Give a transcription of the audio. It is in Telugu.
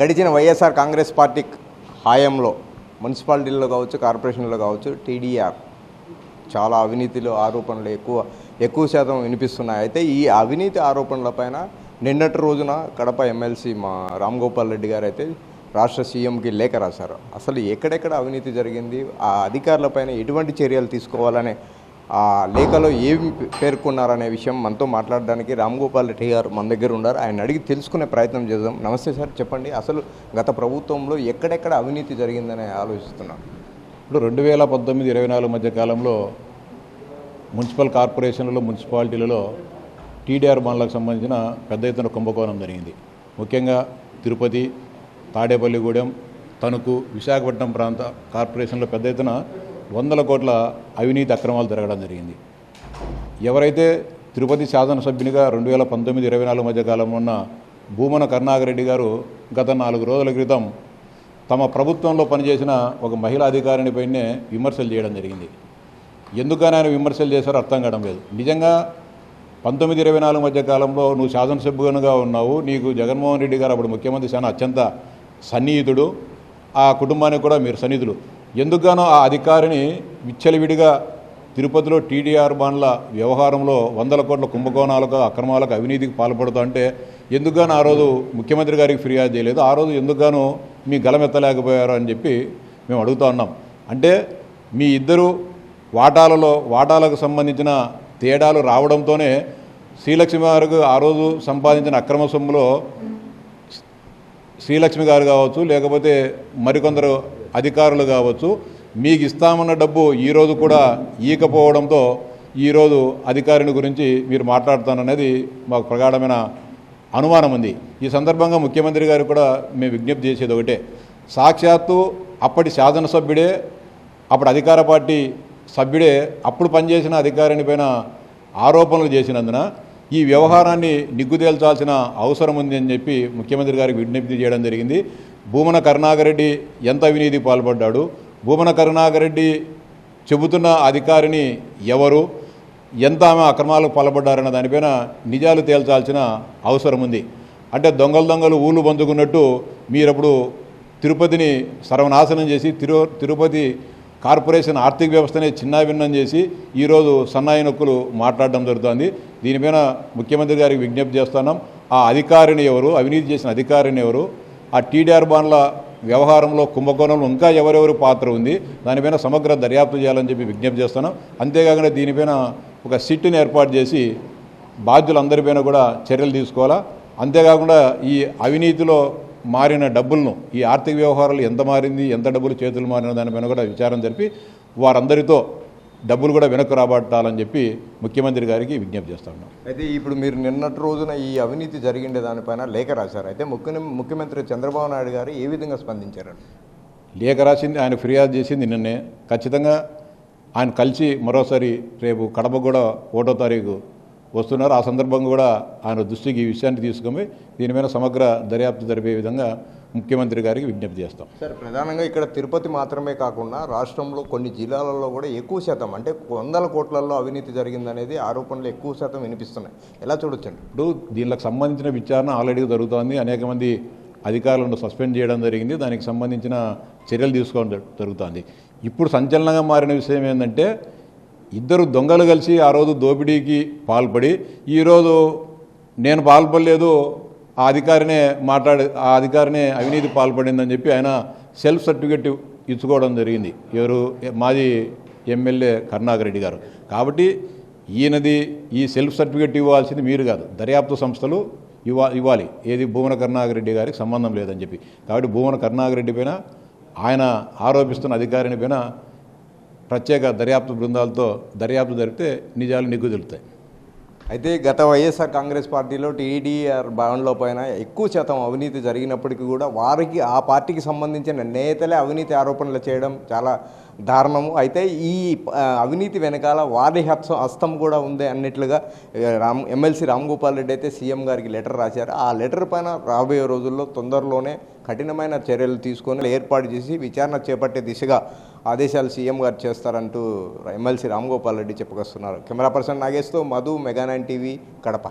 గడిచిన వైఎస్ఆర్ కాంగ్రెస్ పార్టీ హాయంలో మున్సిపాలిటీల్లో కావచ్చు కార్పొరేషన్లో కావచ్చు టీడీఆర్ చాలా అవినీతిలో ఆరోపణలు ఎక్కువ ఎక్కువ శాతం వినిపిస్తున్నాయి. అయితే ఈ అవినీతి ఆరోపణలపైన నిన్నటి రోజున కడప ఎమ్మెల్సీ మా రామ్ గోపాల్ రెడ్డి గారు అయితే రాష్ట్ర సీఎంకి లేఖ రాశారు. అసలు ఎక్కడెక్కడ అవినీతి జరిగింది? ఆ అధికారులపైన ఎటువంటి చర్యలు తీసుకోవాలనే ఆ లేఖలో ఏం పేర్కొన్నారనే విషయం మనతో మాట్లాడడానికి రామ్ గోపాల్ రెడ్డి గారు మన దగ్గర ఉన్నారు. ఆయన అడిగి తెలుసుకునే ప్రయత్నం చేద్దాం. నమస్తే సార్ చెప్పండి. అసలు గత ప్రభుత్వంలో ఎక్కడెక్కడ అవినీతి జరిగిందని ఆలోచిస్తున్నాను ఇప్పుడు రెండు వేల పంతొమ్మిది ఇరవై నాలుగు మధ్య కాలంలో మున్సిపల్ కార్పొరేషన్లలో మున్సిపాలిటీలలో టీడీఆర్ బాండ్లకు సంబంధించిన పెద్ద ఎత్తున కుంభకోణం జరిగింది. ముఖ్యంగా తిరుపతి తాడేపల్లిగూడెం తణుకు విశాఖపట్నం ప్రాంత కార్పొరేషన్లో పెద్ద ఎత్తున వందల కోట్ల అవినీతి అక్రమాలు జరగడం జరిగింది. ఎవరైతే తిరుపతి శాసనసభ్యునిగా రెండు వేల పంతొమ్మిది ఇరవై నాలుగు మధ్య కాలంలో ఉన్న భూమన కరుణాకరెడ్డి గారు గత నాలుగు రోజుల క్రితం తమ ప్రభుత్వంలో పనిచేసిన ఒక మహిళా అధికారినిపైనే విమర్శలు చేయడం జరిగింది. ఎందుకని ఆయన విమర్శలు చేశారో అర్థం కావడం లేదు. నిజంగా పంతొమ్మిది ఇరవై నాలుగు మధ్య కాలంలో నువ్వు శాసనసభ్యునిగా ఉన్నావు నీకు జగన్మోహన్ రెడ్డి గారు అప్పుడు ముఖ్యమంత్రి చాలా అత్యంత సన్నిహితుడు ఆ కుటుంబానికి కూడా మీరు సన్నిహితులు. ఎందుకుగానో ఆ అధికారిని విచ్చలవిడిగా తిరుపతిలో టీడీఆర్ బాండ్ల వ్యవహారంలో వందల కోట్ల కుంభకోణాలకు అక్రమాలకు అవినీతికి పాల్పడుతూ అంటే ఎందుకుగాను ఆ రోజు ముఖ్యమంత్రి గారికి ఫిర్యాదు చేయలేదు. ఆ రోజు ఎందుకుగాను మీ గలమెత్తలేకపోయారు అని చెప్పి మేము అడుగుతా ఉన్నాం. అంటే మీ ఇద్దరు వాటాలలో వాటాలకు సంబంధించిన తేడాలు రావడంతోనే శ్రీలక్ష్మి గారికి ఆ రోజు సంపాదించిన అక్రమ సొమ్ములో శ్రీలక్ష్మి గారు కావచ్చు లేకపోతే మరికొందరు అధికారులు కావచ్చు మీకు ఇస్తామన్న డబ్బు ఈరోజు కూడా ఈకపోవడంతో ఈరోజు అధికారిని గురించి మీరు మాట్లాడుతాననేది మాకు ప్రగాఢమైన అనుమానం ఉంది. ఈ సందర్భంగా ముఖ్యమంత్రి గారు కూడా మేము విజ్ఞప్తి చేసేది ఒకటే. సాక్షాత్తు అప్పటి శాసనసభ్యుడే అప్పుడు అధికార పార్టీ సభ్యుడే అప్పుడు పనిచేసిన అధికారిని పైన ఆరోపణలు చేసినందున ఈ వ్యవహారాన్ని నిగ్గుదేల్చాల్సిన అవసరం ఉంది అని చెప్పి ముఖ్యమంత్రి గారికి విజ్ఞప్తి చేయడం జరిగింది. భూమన కరుణాకరెడ్డి ఎంత అవినీతి పాల్పడ్డాడు? భూమన కరుణాకరెడ్డి చెబుతున్న అధికారిని ఎవరు? ఎంత ఆమె అక్రమాలకు పాల్పడ్డారన్న దానిపైన నిజాలు తేల్చాల్సిన అవసరం ఉంది. అంటే దొంగలు దొంగలు ఊళ్ళు పంచుకున్నట్టు మీరప్పుడు తిరుపతిని సర్వనాశనం చేసి తిరు తిరుపతి కార్పొరేషన్ ఆర్థిక వ్యవస్థనే చిన్నాభిన్నం చేసి ఈరోజు సన్నాయి నొక్కులు మాట్లాడడం జరుగుతోంది. దీనిపైన ముఖ్యమంత్రి గారికి విజ్ఞప్తి చేస్తున్నాం. ఆ అధికారిని ఎవరు? అవినీతి చేసిన అధికారిని ఎవరు? ఆ టీడీఆర్ బాండ్ల వ్యవహారంలో కుంభకోణంలో ఇంకా ఎవరెవరు పాత్ర ఉంది దానిపైన సమగ్ర దర్యాప్తు చేయాలని చెప్పి విజ్ఞప్తి చేస్తున్నాం. అంతేకాకుండా దీనిపైన ఒక సిట్టుని ఏర్పాటు చేసి బాధ్యులందరిపైన కూడా చర్యలు తీసుకోవాలా? అంతేకాకుండా ఈ అవినీతిలో మారిన డబ్బులను ఈ ఆర్థిక వ్యవహారాలు ఎంత మారింది ఎంత డబ్బులు చేతులు మారిన దానిపైన కూడా విచారం జరిపి వారందరితో డబ్బులు కూడా వెనక్కు రాబట్టాలని చెప్పి ముఖ్యమంత్రి గారికి విజ్ఞప్తి చేస్తున్నాం అయితే ఇప్పుడు మీరు నిన్నటి రోజున ఈ అవినీతి జరిగిండే దానిపైన లేఖ రాశారు. అయితే ముఖ్య ముఖ్యమంత్రి చంద్రబాబు నాయుడు గారు ఏ విధంగా స్పందించారు? లేఖ రాసింది ఆయన ఫిర్యాదు చేసింది నిన్నే ఖచ్చితంగా ఆయన కలిసి మరోసారి రేపు కడప కూడా ఒకటో తారీఖు వస్తున్నారు. ఆ సందర్భంగా కూడా ఆయన దృష్టికి ఈ విషయాన్ని తీసుకొని దీని మీద సమగ్ర దర్యాప్తు జరిపే విధంగా ముఖ్యమంత్రి గారికి విజ్ఞప్తి చేస్తాం. సార్ ప్రధానంగా ఇక్కడ తిరుపతి మాత్రమే కాకుండా రాష్ట్రంలో కొన్ని జిల్లాలలో కూడా ఎక్కువ శాతం అంటే వందల కోట్లలో అవినీతి జరిగిందనేది ఆరోపణలు ఎక్కువ శాతం వినిపిస్తున్నాయి. ఎలా చూడొచ్చండి? ఇప్పుడు దీనికి సంబంధించిన విచారణ ఆల్రెడీ జరుగుతోంది. అనేక మంది అధికారులను సస్పెండ్ చేయడం జరిగింది. దానికి సంబంధించిన చర్యలు తీసుకోవడం జరు- జరుగుతోంది. ఇప్పుడు సంచలనంగా మారిన విషయం ఏంటంటే ఇద్దరు దొంగలు కలిసి ఆ రోజు దోపిడీకి పాల్పడి ఈరోజు నేను పాల్పడలేదు ఆ అధికారినే మాట్లాడి ఆ అధికారినే అవినీతి పాల్పడిందని చెప్పి ఆయన సెల్ఫ్ సర్టిఫికెట్ ఇచ్చుకోవడం జరిగింది. ఎవరు? మాజీ ఎమ్మెల్యే కరుణాకర్ రెడ్డి గారు. కాబట్టి ఈయనది ఈ సెల్ఫ్ సర్టిఫికెట్ ఇవ్వాల్సింది మీరు కాదు. దర్యాప్తు సంస్థలు ఇవ్వ ఇవ్వాలి. ఏది భూమన కరుణాకరెడ్డి గారికి సంబంధం లేదని చెప్పి. కాబట్టి భూమన కరుణాకరెడ్డి పైన ఆయన ఆరోపిస్తున్న అధికారిని పైన ప్రత్యేక దర్యాప్తు బృందాలతో దర్యాప్తు జరిపితే నిజాలు నిగ్గు తెలుతాయి. అయితే గత వైఎస్ఆర్ కాంగ్రెస్ పార్టీలో టీడీఆర్ భవన్లో పైన ఎక్కువ శాతం అవినీతి జరిగినప్పటికీ కూడా వారికి ఆ పార్టీకి సంబంధించిన నేతలే అవినీతి ఆరోపణలు చేయడం చాలా దారుణము. అయితే ఈ అవినీతి వెనకాల వారి హస్తం హస్తం కూడా ఉంది అన్నట్లుగా రామ్ ఎమ్మెల్సీ రామ్ గోపాల్ రెడ్డి అయితే సీఎం గారికి లెటర్ రాశారు. ఆ లెటర్ పైన రాబోయే రోజుల్లో తొందరలోనే కఠినమైన చర్యలు తీసుకొని ఏర్పాటు చేసి విచారణ చేపట్టే దిశగా ఆదేశాలు సీఎం గారు చేస్తారంటూ ఎమ్మెల్సీ రామ్ గోపాల్ రెడ్డి చెప్పుకొస్తున్నారు. Camera person నాగేశ్తో Madhu mega nine TV Kadapa.